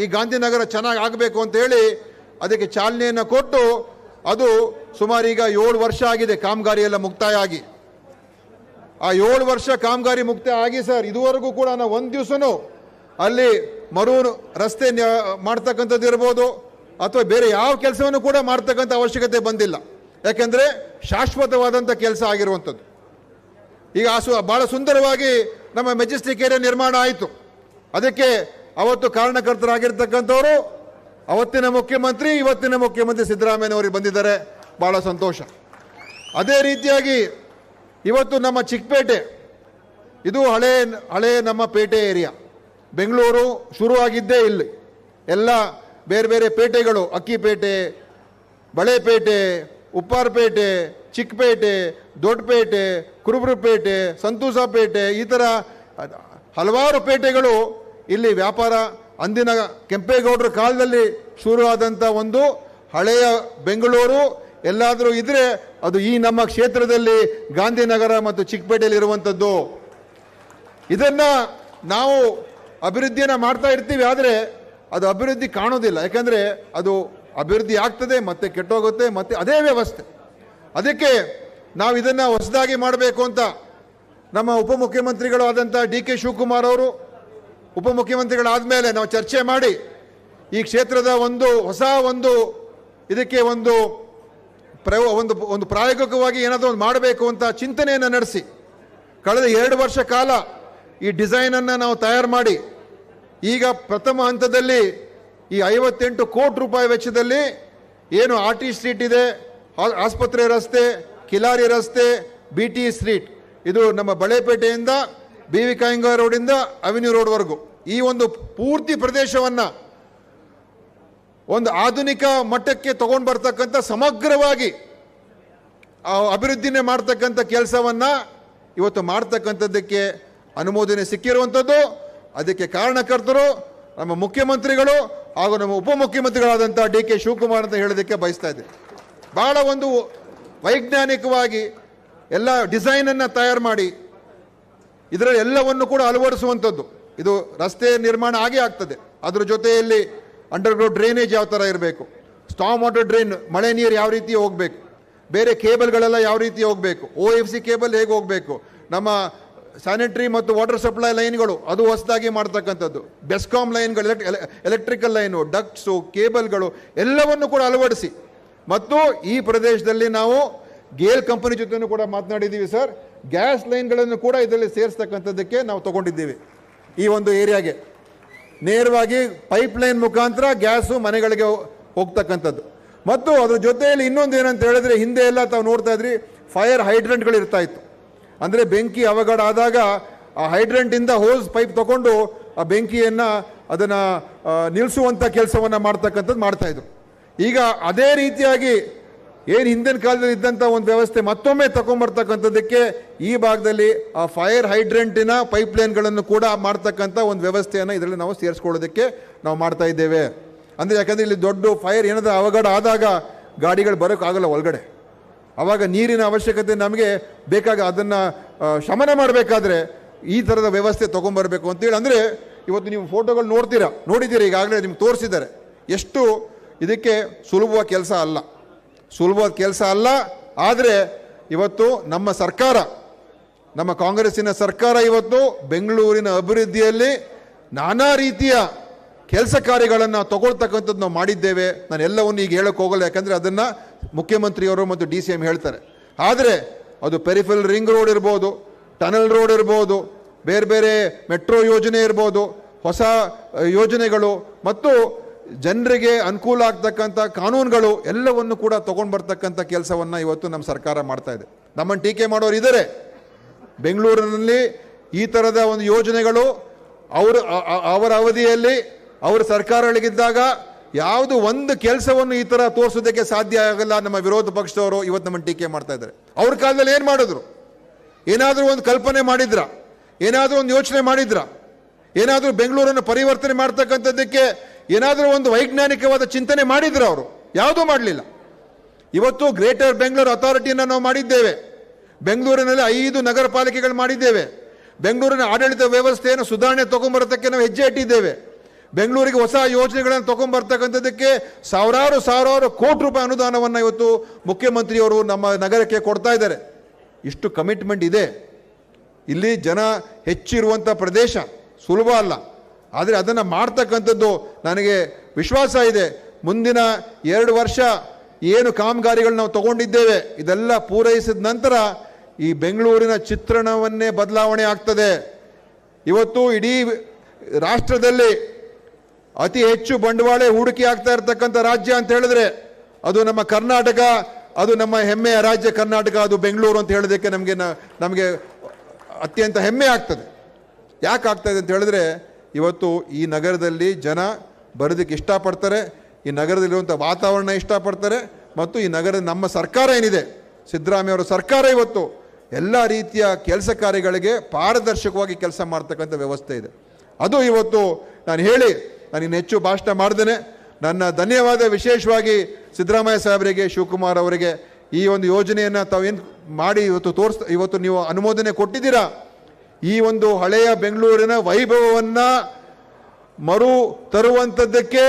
ಈ ಗಾಂಧಿನಗರ ಚೆನ್ನಾಗಿ ಆಗಬೇಕು ಅಂತ ಹೇಳಿ ಅದಕ್ಕೆ ಚಾಲನೆಯನ್ನು ಕೊಟ್ಟು ಅದು ಸುಮಾರು ಈಗ ಏಳು ವರ್ಷ ಆಗಿದೆ ಕಾಮಗಾರಿ ಎಲ್ಲ ಮುಕ್ತಾಯ ಆಗಿ. ಆ ಏಳು ವರ್ಷ ಕಾಮಗಾರಿ ಮುಕ್ತಾಯ ಆಗಿ ಸರ್, ಇದುವರೆಗೂ ಕೂಡ ನಾವು ಒಂದು ದಿವಸನೂ ಅಲ್ಲಿ ಮರು ರಸ್ತೆ ಮಾಡ್ತಕ್ಕಂಥದ್ದು ಇರ್ಬೋದು ಅಥವಾ ಬೇರೆ ಯಾವ ಕೆಲಸವನ್ನು ಕೂಡ ಮಾಡ್ತಕ್ಕಂಥ ಅವಶ್ಯಕತೆ ಬಂದಿಲ್ಲ. ಯಾಕೆಂದರೆ ಶಾಶ್ವತವಾದಂಥ ಕೆಲಸ ಆಗಿರುವಂಥದ್ದು. ಈಗ ಆ ಸು ಭಾಳ ಸುಂದರವಾಗಿ ನಮ್ಮ ಮೆಜೆಸ್ಟಿಕ್ ಏರಿಯಾ ನಿರ್ಮಾಣ ಆಯಿತು. ಅದಕ್ಕೆ ಅವತ್ತು ಕಾರಣಕರ್ತರಾಗಿರ್ತಕ್ಕಂಥವರು, ಅವತ್ತಿನ ಮುಖ್ಯಮಂತ್ರಿ, ಇವತ್ತಿನ ಮುಖ್ಯಮಂತ್ರಿ ಸಿದ್ದರಾಮಯ್ಯನವರಿಗೆ ಬಂದಿದ್ದಾರೆ. ಭಾಳ ಸಂತೋಷ. ಅದೇ ರೀತಿಯಾಗಿ ಇವತ್ತು ನಮ್ಮ ಚಿಕ್ಕಪೇಟೆ, ಇದು ಹಳೆ ಹಳೆ ನಮ್ಮ ಪೇಟೆ ಏರಿಯಾ. ಬೆಂಗಳೂರು ಶುರುವಾಗಿದ್ದೇ ಇಲ್ಲಿ. ಎಲ್ಲ ಬೇರೆ ಬೇರೆ ಪೇಟೆಗಳು, ಅಕ್ಕಿಪೇಟೆ, ಬಳೆಪೇಟೆ, ಉಪ್ಪಾರಪೇಟೆ, ಚಿಕ್ಕಪೇಟೆ, ದೊಡ್ಡಪೇಟೆ, ಕುರುಬ್ರಪೇಟೆ, ಸಂತೂಸಪೇಟೆ, ಈ ಥರ ಹಲವಾರು ಪೇಟೆಗಳು ಇಲ್ಲಿ ವ್ಯಾಪಾರ ಅಂದಿನ ಕೆಂಪೇಗೌಡರ ಕಾಲದಲ್ಲಿ ಶುರುವಾದಂಥ ಒಂದು ಹಳೆಯ ಬೆಂಗಳೂರು. ಎಲ್ಲಾದರೂ ಇದ್ದರೆ ಅದು ಈ ನಮ್ಮ ಕ್ಷೇತ್ರದಲ್ಲಿ ಗಾಂಧಿನಗರ ಮತ್ತು ಚಿಕ್ಕಪೇಟೆಯಲ್ಲಿ ಇರುವಂಥದ್ದು ಇದನ್ನು ನಾವು ಅಭಿವೃದ್ಧಿಯನ್ನು ಮಾಡ್ತಾ ಇರ್ತೀವಿ, ಆದರೆ ಅದು ಅಭಿವೃದ್ಧಿ ಕಾಣೋದಿಲ್ಲ. ಯಾಕಂದರೆ ಅದು ಅಭಿವೃದ್ಧಿ ಆಗ್ತದೆ, ಮತ್ತೆ ಕೆಟ್ಟೋಗುತ್ತೆ, ಮತ್ತೆ ಅದೇ ವ್ಯವಸ್ಥೆ. ಅದಕ್ಕೆ ನಾವು ಇದನ್ನು ಹೊಸದಾಗಿ ಮಾಡಬೇಕು ಅಂತ ನಮ್ಮ ಉಪಮುಖ್ಯಮಂತ್ರಿಗಳು ಆದಂಥ ಡಿ ಕೆ ಶಿವಕುಮಾರ್ ಅವರು ಉಪಮುಖ್ಯಮಂತ್ರಿಗಳಾದಮೇಲೆ ನಾವು ಚರ್ಚೆ ಮಾಡಿ ಈ ಕ್ಷೇತ್ರದ ಒಂದು ಹೊಸ ಒಂದು ಇದಕ್ಕೆ ಒಂದು ಪ್ರಯೋ ಒಂದು ಒಂದು ಪ್ರಾಯೋಗಿಕವಾಗಿ ಏನಾದರೂ ಒಂದು ಮಾಡಬೇಕು ಅಂತ ಚಿಂತನೆಯನ್ನು ನಡೆಸಿ ಕಳೆದ ಎರಡು ವರ್ಷ ಕಾಲ ಈ ಡಿಸೈನನ್ನು ನಾವು ತಯಾರು ಮಾಡಿ ಈಗ ಪ್ರಥಮ ಹಂತದಲ್ಲಿ ಈ ಐವತ್ತೆಂಟು ಕೋಟಿ ರೂಪಾಯಿ ವೆಚ್ಚದಲ್ಲಿ ಏನು ಆರ್ ಟಿ ಸ್ಟ್ರೀಟ್ ಇದೆ ಆಸ್ಪತ್ರೆ ರಸ್ತೆ, ಕಿಲಾರಿ ರಸ್ತೆ, ಬಿ ಟಿ ಸ್ಟ್ರೀಟ್. ಇದು ನಮ್ಮ ಬಳೆಪೇಟೆಯಿಂದ ಬಿ ವಿ ಕಾಯಿಂಗ ರೋಡಿಂದ ಅವೆನ್ಯೂ ರೋಡ್ವರೆಗೂ. ಈ ಒಂದು ಪೂರ್ತಿ ಪ್ರದೇಶವನ್ನು ಒಂದು ಆಧುನಿಕ ಮಟ್ಟಕ್ಕೆ ತಗೊಂಡು ಬರ್ತಕ್ಕಂಥ ಸಮಗ್ರವಾಗಿ ಅಭಿವೃದ್ಧಿನೇ ಮಾಡ್ತಕ್ಕಂಥ ಕೆಲಸವನ್ನು ಇವತ್ತು ಮಾಡ್ತಕ್ಕಂಥದ್ದಕ್ಕೆ ಅನುಮೋದನೆ ಸಿಕ್ಕಿರುವಂಥದ್ದು. ಅದಕ್ಕೆ ಕಾರಣಕರ್ತರು, ನಮ್ಮ ಮುಖ್ಯಮಂತ್ರಿಗಳು ಹಾಗೂ ನಮ್ಮ ಉಪಮುಖ್ಯಮಂತ್ರಿಗಳಾದಂಥ ಡಿ ಕೆ ಶಿವಕುಮಾರ್ ಅಂತ ಹೇಳೋದಕ್ಕೆ ಬಯಸ್ತಾ ಇದ್ದೆ. ಭಾಳ ಒಂದು ವೈಜ್ಞಾನಿಕವಾಗಿ ಎಲ್ಲ ಡಿಸೈನನ್ನು ತಯಾರು ಮಾಡಿ ಇದರ ಎಲ್ಲವನ್ನು ಕೂಡ ಅಳವಡಿಸುವಂಥದ್ದು. ಇದು ರಸ್ತೆ ನಿರ್ಮಾಣ ಆಗೇ ಆಗ್ತದೆ. ಅದರ ಜೊತೆಯಲ್ಲಿ ಅಂಡರ್ಗ್ರೌಂಡ್ ಡ್ರೈನೇಜ್ ಯಾವ ಥರ ಇರಬೇಕು? ಸ್ಟಾಮ್ ವಾಟರ್ ಡ್ರೈನ್ ಮಳೆ ನೀರು ಯಾವ ರೀತಿ ಹೋಗಬೇಕು? ಬೇರೆ ಕೇಬಲ್ಗಳೆಲ್ಲ ಯಾವ ರೀತಿ ಹೋಗಬೇಕು? ಓ ಎಫ್ ಸಿ ಕೇಬಲ್ ಹೇಗೆ ಹೋಗಬೇಕು? ನಮ್ಮ ಸ್ಯಾನಿಟರಿ ಮತ್ತು ವಾಟರ್ ಸಪ್ಲೈ ಲೈನ್ಗಳು ಅದು ಹೊಸದಾಗಿ ಮಾಡ್ತಕ್ಕಂಥದ್ದು. ಬೆಸ್ಕಾಮ್ ಲೈನ್ಗಳು ಎಲೆಕ್ಟ್ರಿಕಲ್ ಲೈನು ಡಕ್ಟ್ಸು ಕೇಬಲ್ಗಳು ಎಲ್ಲವನ್ನು ಕೂಡ ಅಳವಡಿಸಿ. ಮತ್ತು ಈ ಪ್ರದೇಶದಲ್ಲಿ ನಾವು ಗೇಲ್ ಕಂಪನಿ ಜೊತೆನೂ ಕೂಡ ಮಾತನಾಡಿದ್ದೀವಿ ಸರ್. ಗ್ಯಾಸ್ ಲೈನ್ಗಳನ್ನು ಕೂಡ ಇದರಲ್ಲಿ ಸೇರಿಸ್ತಕ್ಕಂಥದ್ದಕ್ಕೆ ನಾವು ತಗೊಂಡಿದ್ದೀವಿ ಈ ಒಂದು ಏರಿಯಾಗೆ. ನೇರವಾಗಿ ಪೈಪ್ ಲೈನ್ ಮುಖಾಂತರ ಗ್ಯಾಸು ಮನೆಗಳಿಗೆ ಹೋಗ್ತಕ್ಕಂಥದ್ದು. ಮತ್ತು ಅದ್ರ ಜೊತೆಯಲ್ಲಿ ಇನ್ನೊಂದು ಏನಂತ ಹೇಳಿದ್ರೆ ಹಿಂದೆ ಎಲ್ಲ ತಾವು ನೋಡ್ತಾ ಇದ್ರಿ, ಫೈರ್ ಹೈಡ್ರೆಂಟ್ಗಳು ಇರ್ತಾ ಇತ್ತು. ಅಂದರೆ ಬೆಂಕಿ ಅವಘಡ ಆದಾಗ ಆ ಹೈಡ್ರೆಂಟಿಂದ ಹೋಸ್ ಪೈಪ್ ತಗೊಂಡು ಆ ಬೆಂಕಿಯನ್ನು ಅದನ್ನು ನಿಲ್ಲಿಸುವಂಥ ಕೆಲಸವನ್ನು ಮಾಡ್ತಕ್ಕಂಥದ್ದು ಮಾಡ್ತಾಯಿದ್ರು ಈಗ ಅದೇ ರೀತಿಯಾಗಿ ಏನು ಹಿಂದಿನ ಕಾಲದಲ್ಲಿ ಇದ್ದಂಥ ಒಂದು ವ್ಯವಸ್ಥೆ ಮತ್ತೊಮ್ಮೆ ತಗೊಂಬರ್ತಕ್ಕಂಥದ್ದಕ್ಕೆ ಈ ಭಾಗದಲ್ಲಿ ಆ ಫೈರ್ ಹೈಡ್ರೆಂಟಿನ ಪೈಪ್ಲೈನ್ಗಳನ್ನು ಕೂಡ ಮಾಡ್ತಕ್ಕಂಥ ಒಂದು ವ್ಯವಸ್ಥೆಯನ್ನು ಇದರಲ್ಲಿ ನಾವು ಸೇರಿಸ್ಕೊಳ್ಳೋದಕ್ಕೆ ನಾವು ಮಾಡ್ತಾ ಇದ್ದೇವೆ. ಅಂದರೆ ಯಾಕಂದರೆ ಇಲ್ಲಿ ದೊಡ್ಡ ಫೈರ್ ಏನಾದರೂ ಅವಘಡ ಆದಾಗ ಗಾಡಿಗಳು ಬರೋಕ್ಕಾಗಲ್ಲ ಒಳಗಡೆ. ಆವಾಗ ನೀರಿನ ಅವಶ್ಯಕತೆ ನಮಗೆ ಬೇಕಾಗ ಅದನ್ನು ಶಮನ ಮಾಡಬೇಕಾದ್ರೆ ಈ ಥರದ ವ್ಯವಸ್ಥೆ ತೊಗೊಂಬರಬೇಕು ಅಂತೇಳಿ ಅಂದರೆ ಇವತ್ತು ನೀವು ಫೋಟೋಗಳು ನೋಡ್ತೀರಾ, ನೋಡಿದ್ದೀರಾ, ಈಗಾಗಲೇ ನಿಮ್ಗೆ ತೋರಿಸಿದ್ದಾರೆ. ಎಷ್ಟು ಇದಕ್ಕೆ ಸುಲಭವಾದ ಕೆಲಸ ಅಲ್ಲ. ಸುಲಭವಾದ ಕೆಲಸ ಅಲ್ಲ. ಆದರೆ ಇವತ್ತು ನಮ್ಮ ಸರ್ಕಾರ, ನಮ್ಮ ಕಾಂಗ್ರೆಸ್ಸಿನ ಸರ್ಕಾರ ಇವತ್ತು ಬೆಂಗಳೂರಿನ ಅಭಿವೃದ್ಧಿಯಲ್ಲಿ ನಾನಾ ರೀತಿಯ ಕೆಲಸ ಕಾರ್ಯಗಳನ್ನು ತಗೊಳ್ತಕ್ಕಂಥದ್ದು ನಾವು ಮಾಡಿದ್ದೇವೆ. ನಾನು ಎಲ್ಲವನ್ನು ಈಗ ಹೇಳಕ್ಕೆ ಹೋಗಲ್ಲ, ಯಾಕಂದರೆ ಅದನ್ನು ಮುಖ್ಯಮಂತ್ರಿಯವರು ಮತ್ತು ಡಿ ಸಿ ಎಂ ಹೇಳ್ತಾರೆ. ಆದರೆ ಅದು ಪೆರಿಫಲ್ ರಿಂಗ್ ರೋಡ್ ಇರ್ಬೋದು ಟನಲ್ ರೋಡ್ ಇರ್ಬೋದು, ಬೇರೆ ಬೇರೆ ಮೆಟ್ರೋ ಯೋಜನೆ ಇರ್ಬೋದು, ಹೊಸ ಯೋಜನೆಗಳು ಮತ್ತು ಜನರಿಗೆ ಅನುಕೂಲ ಆಗ್ತಕ್ಕಂಥ ಕಾನೂನುಗಳು ಎಲ್ಲವನ್ನು ಕೂಡ ತೊಗೊಂಡು ಬರ್ತಕ್ಕಂಥ ಕೆಲಸವನ್ನು ಇವತ್ತು ನಮ್ಮ ಸರ್ಕಾರ ಮಾಡ್ತಾ ಇದೆ. ನಮ್ಮನ್ನು ಟೀಕೆ ಮಾಡೋರು ಇದ್ದಾರೆ ಬೆಂಗಳೂರಿನಲ್ಲಿ ಈ ಥರದ ಒಂದು ಯೋಜನೆಗಳು ಅವರು ಅವರ ಅವಧಿಯಲ್ಲಿ ಅವರ ಸರ್ಕಾರಗಳಿಗಿದ್ದಾಗ ಯಾವುದು ಒಂದು ಕೆಲಸವನ್ನು ಈ ಥರ ತೋರಿಸೋದಕ್ಕೆ ಸಾಧ್ಯ ಆಗಲ್ಲ ನಮ್ಮ ವಿರೋಧ ಪಕ್ಷದವರು ಇವತ್ತು ನಮ್ಮನ್ನು ಟೀಕೆ ಮಾಡ್ತಾ ಇದ್ದಾರೆ. ಅವ್ರ ಕಾಲದಲ್ಲಿ ಏನು ಮಾಡಿದ್ರು? ಏನಾದರೂ ಒಂದು ಕಲ್ಪನೆ ಮಾಡಿದ್ರ? ಏನಾದರೂ ಒಂದು ಯೋಚನೆ ಮಾಡಿದ್ರ? ಏನಾದರೂ ಬೆಂಗಳೂರನ್ನು ಪರಿವರ್ತನೆ ಮಾಡ್ತಕ್ಕಂಥದ್ದಕ್ಕೆ ಏನಾದರೂ ಒಂದು ವೈಜ್ಞಾನಿಕವಾದ ಚಿಂತನೆ ಮಾಡಿದ್ರು ಅವರು. ಯಾವುದೂ ಮಾಡಲಿಲ್ಲ. ಇವತ್ತು ಗ್ರೇಟರ್ ಬೆಂಗಳೂರು ಅಥಾರಿಟಿಯನ್ನು ನಾವು ಮಾಡಿದ್ದೇವೆ. ಬೆಂಗಳೂರಿನಲ್ಲಿ ಐದು ನಗರ ಪಾಲಿಕೆಗಳು ಮಾಡಿದ್ದೇವೆ. ಬೆಂಗಳೂರಿನ ಆಡಳಿತ ವ್ಯವಸ್ಥೆಯನ್ನು ಸುಧಾರಣೆ ತಗೊಂಬರೋದಕ್ಕೆ ನಾವು ಹೆಜ್ಜೆ ಇಟ್ಟಿದ್ದೇವೆ. ಬೆಂಗಳೂರಿಗೆ ಹೊಸ ಯೋಜನೆಗಳನ್ನು ತಗೊಂಡ್ಬರ್ತಕ್ಕಂಥದ್ದಕ್ಕೆ ಸಾವಿರಾರು ಸಾವಿರಾರು ಕೋಟಿ ರೂಪಾಯಿ ಅನುದಾನವನ್ನು ಇವತ್ತು ಮುಖ್ಯಮಂತ್ರಿಯವರು ನಮ್ಮ ನಗರಕ್ಕೆ ಕೊಡ್ತಾ ಇದ್ದಾರೆ. ಇಷ್ಟು ಕಮಿಟ್ಮೆಂಟ್ ಇದೆ. ಇಲ್ಲಿ ಜನ ಹೆಚ್ಚಿರುವಂಥ ಪ್ರದೇಶ ಸುಲಭ ಅಲ್ಲ. ಆದರೆ ಅದನ್ನು ಮಾಡ್ತಕ್ಕಂಥದ್ದು ನನಗೆ ವಿಶ್ವಾಸ ಇದೆ. ಮುಂದಿನ ಎರಡು ವರ್ಷ ಏನು ಕಾಮಗಾರಿಗಳು ನಾವು ತಗೊಂಡಿದ್ದೇವೆ, ಇದೆಲ್ಲ ಪೂರೈಸಿದ ನಂತರ ಈ ಬೆಂಗಳೂರಿನ ಚಿತ್ರಣವನ್ನೇ ಬದಲಾವಣೆ ಆಗ್ತದೆ. ಇವತ್ತು ಇಡೀ ರಾಷ್ಟ್ರದಲ್ಲಿ ಅತಿ ಹೆಚ್ಚು ಬಂಡವಾಳ ಹೂಡಿಕೆ ಆಗ್ತಾ ಇರತಕ್ಕಂಥ ರಾಜ್ಯ ಅಂತ ಹೇಳಿದ್ರೆ ಅದು ನಮ್ಮ ಕರ್ನಾಟಕ, ಅದು ನಮ್ಮ ಹೆಮ್ಮೆಯ ರಾಜ್ಯ ಕರ್ನಾಟಕ, ಅದು ಬೆಂಗಳೂರು ಅಂತ ಹೇಳೋದಕ್ಕೆ ನಮಗೆ ನಮಗೆ ಅತ್ಯಂತ ಹೆಮ್ಮೆ ಆಗ್ತದೆ. ಯಾಕೆ ಆಗ್ತದೆ ಅಂತ ಹೇಳಿದ್ರೆ ಇವತ್ತು ಈ ನಗರದಲ್ಲಿ ಜನ ಬರೋದಕ್ಕೆ ಇಷ್ಟಪಡ್ತಾರೆ, ಈ ನಗರದಲ್ಲಿರುವಂಥ ವಾತಾವರಣ ಇಷ್ಟಪಡ್ತಾರೆ ಮತ್ತು ಈ ನಗರದ ನಮ್ಮ ಸರ್ಕಾರ ಏನಿದೆ ಸಿದ್ದರಾಮಯ್ಯವರ ಸರ್ಕಾರ ಇವತ್ತು ಎಲ್ಲ ರೀತಿಯ ಕೆಲಸ ಕಾರ್ಯಗಳಿಗೆ ಪಾರದರ್ಶಕವಾಗಿ ಕೆಲಸ ಮಾಡ್ತಕ್ಕಂಥ ವ್ಯವಸ್ಥೆ ಇದೆ. ಅದು ಇವತ್ತು ನಾನು ಹೇಳಿ, ನಾನು ಇನ್ನು ಹೆಚ್ಚು ಭಾಷಣ ಮಾಡ್ದೇನೆ. ನನ್ನ ಧನ್ಯವಾದ ವಿಶೇಷವಾಗಿ ಸಿದ್ದರಾಮಯ್ಯ ಸಾಹೇಬರಿಗೆ, ಶಿವಕುಮಾರ್ ಅವರಿಗೆ ಈ ಒಂದು ಯೋಜನೆಯನ್ನು ತಾವೇನು ಮಾಡಿ ಇವತ್ತು ತೋರಿಸ್ ಇವತ್ತು ನೀವು ಅನುಮೋದನೆ ಕೊಟ್ಟಿದ್ದೀರಾ? ಈ ಒಂದು ಹಳೆಯ ಬೆಂಗಳೂರಿನ ವೈಭವವನ್ನು ಮರು ತರುವಂಥದ್ದಕ್ಕೆ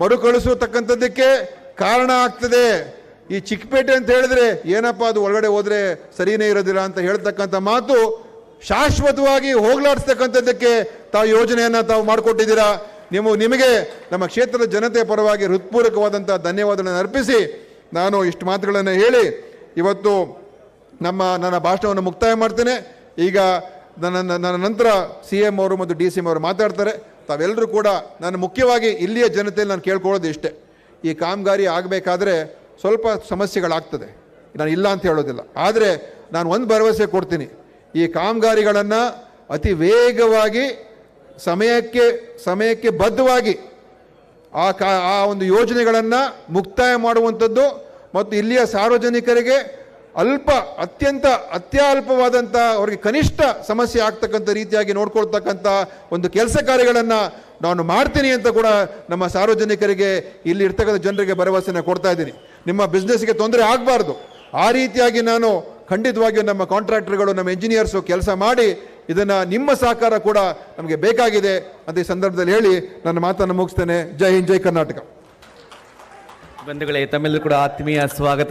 ಮರುಕಳಿಸತಕ್ಕಂಥದ್ದಕ್ಕೆ ಕಾರಣ ಆಗ್ತದೆ. ಈ ಚಿಕ್ಕಪೇಟೆ ಅಂತ ಹೇಳಿದ್ರೆ ಏನಪ್ಪ ಅದು ಒಳಗಡೆ ಹೋದರೆ ಸರಿಯೇ ಇರೋದಿಲ್ಲ ಅಂತ ಹೇಳ್ತಕ್ಕಂಥ ಮಾತು ಶಾಶ್ವತವಾಗಿ ಹೋಗ್ಲಾಡಿಸ್ತಕ್ಕಂಥದ್ದಕ್ಕೆ ತಾವು ಯೋಜನೆಯನ್ನು ತಾವು ಮಾಡಿಕೊಟ್ಟಿದ್ದೀರಾ? ನೀವು, ನಿಮಗೆ ನಮ್ಮ ಕ್ಷೇತ್ರದ ಜನತೆ ಪರವಾಗಿ ಹೃತ್ಪೂರ್ವಕವಾದಂಥ ಧನ್ಯವಾದಗಳನ್ನು ಅರ್ಪಿಸಿ ನಾನು ಇಷ್ಟು ಮಾತುಗಳನ್ನು ಹೇಳಿ ಇವತ್ತು ನಮ್ಮ, ನನ್ನ ಭಾಷಣವನ್ನು ಮುಕ್ತಾಯ ಮಾಡ್ತೇನೆ. ಈಗ ನನ್ನ ನನ್ನ ನಂತರ ಸಿ ಎಂ ಅವರು ಮತ್ತು ಡಿ ಸಿ ಎಂ ಅವರು ಮಾತಾಡ್ತಾರೆ. ತಾವೆಲ್ಲರೂ ಕೂಡ ನಾನು ಮುಖ್ಯವಾಗಿ ಇಲ್ಲಿಯ ಜನತೆಯಲ್ಲಿ ನಾನು ಕೇಳ್ಕೊಳ್ಳೋದು ಇಷ್ಟೇ. ಈ ಕಾಮಗಾರಿ ಆಗಬೇಕಾದ್ರೆ ಸ್ವಲ್ಪ ಸಮಸ್ಯೆಗಳಾಗ್ತದೆ. ನಾನು ಇಲ್ಲ ಅಂತ ಹೇಳೋದಿಲ್ಲ. ಆದರೆ ನಾನು ಒಂದು ಭರವಸೆ ಕೊಡ್ತೀನಿ. ಈ ಕಾಮಗಾರಿಗಳನ್ನು ಅತಿ ವೇಗವಾಗಿ, ಸಮಯಕ್ಕೆ ಸಮಯಕ್ಕೆ ಬದ್ಧವಾಗಿ ಆ ಕಾ, ಆ ಒಂದು ಯೋಜನೆಗಳನ್ನು ಮುಕ್ತಾಯ ಮಾಡುವಂಥದ್ದು ಮತ್ತು ಇಲ್ಲಿಯ ಸಾರ್ವಜನಿಕರಿಗೆ ಅಲ್ಪ ಅತ್ಯಂತ ಅತ್ಯಲ್ಪವಾದಂಥ ಅವರಿಗೆ ಕನಿಷ್ಠ ಸಮಸ್ಯೆ ಆಗ್ತಕ್ಕಂಥ ರೀತಿಯಾಗಿ ನೋಡ್ಕೊಳ್ತಕ್ಕಂಥ ಒಂದು ಕೆಲಸ ಕಾರ್ಯಗಳನ್ನು ನಾನು ಮಾಡ್ತೀನಿ ಅಂತ ಕೂಡ ನಮ್ಮ ಸಾರ್ವಜನಿಕರಿಗೆ ಇಲ್ಲಿ ಇರ್ತಕ್ಕಂಥ ಜನರಿಗೆ ಭರವಸೆನ ಕೊಡ್ತಾ ಇದ್ದೀನಿ. ನಿಮ್ಮ ಬಿಸ್ನೆಸ್ಗೆ ತೊಂದರೆ ಆಗಬಾರ್ದು. ಆ ರೀತಿಯಾಗಿ ನಾನು ಖಂಡಿತವಾಗಿಯೂ ನಮ್ಮ ಕಾಂಟ್ರಾಕ್ಟರ್ಗಳು ನಮ್ಮ ಇಂಜಿನಿಯರ್ಸು ಕೆಲಸ ಮಾಡಿ ಇದನ್ನು ನಿಮ್ಮ ಸಹಕಾರ ಕೂಡ ನಮಗೆ ಬೇಕಾಗಿದೆ ಅಂತ ಈ ಸಂದರ್ಭದಲ್ಲಿ ಹೇಳಿ ನನ್ನ ಮಾತನ್ನು ಮುಗಿಸ್ತೇನೆ. ಜೈ ಹಿಂದ್, ಜೈ ಕರ್ನಾಟಕ. ಬಂಧುಗಳೇ, ತಮ್ಮೆಲ್ಲರೂ ಕೂಡ ಆತ್ಮೀಯ ಸ್ವಾಗತ.